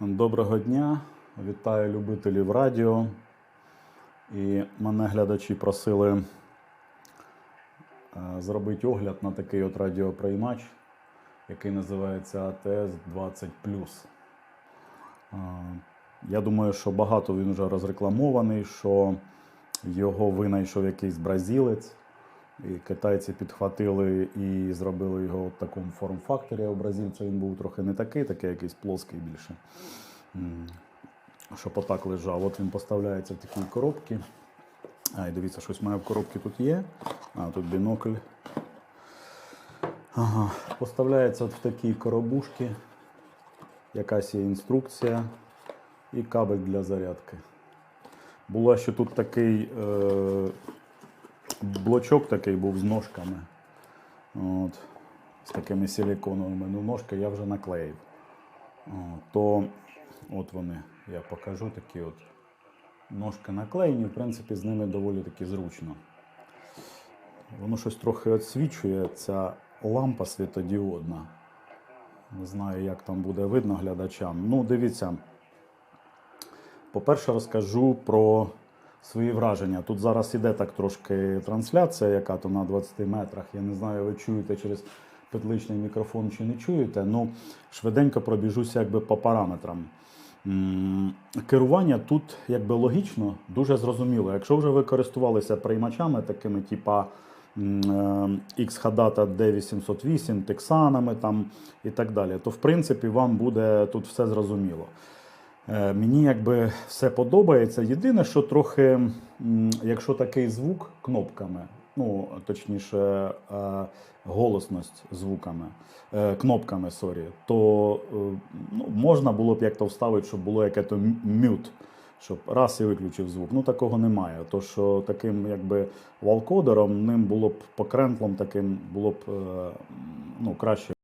Доброго дня, вітаю любителів радіо. І мене глядачі просили е, зробити огляд на такий от радіоприймач, який називається ATS 20 Е, Я думаю, що багато він вже розрекламований, що його винайшов якийсь бразилець. І китайці підхватили і зробили його в такому форм-факторі. Бразильця він був трохи не такий, такий якийсь плоский більше. Щоб отак лежав. От він поставляється в такій коробці. А, і дивіться, щось має в коробці тут є. А, тут бінокль. Ага. Поставляється от в такій коробушці. Якась є інструкція і кабель для зарядки. Було ще тут такий е, блочок такий був з ножками. От, з такими силиконовими. Ну, ножки я вже наклеїв. То от вони, я покажу такі от ножки наклеєні, в принципі, з ними доволі таки зручно. Воно щось трохи відсвічує, ця лампа світодіодна. Не знаю, як там буде видно глядачам. Ну, дивіться. По-перше, розкажу про свої враження. Тут зараз іде так трошки трансляція, яка то на 20 метрах. Я не знаю, ви чуєте через петличний мікрофон чи не чуєте. Ну, швиденько пробіжуся якби по параметрам. Керування тут якби логічно, дуже зрозуміло. Якщо вже ви користувалися приймачами такими, типа е, X-Hadata D808, тексанами там і так далі, то в принципі вам буде тут все зрозуміло. Е, Мені якби все подобається. Єдине, що трохи, якщо такий звук кнопками, ну точніше, е, голосність звуками, е, кнопками, сорі, то ну, можна було б як-то вставити, щоб було яке то мют, щоб раз і виключив звук. Ну такого немає. То що таким якби валкодером ним було б покрентлом таким було б ну, краще.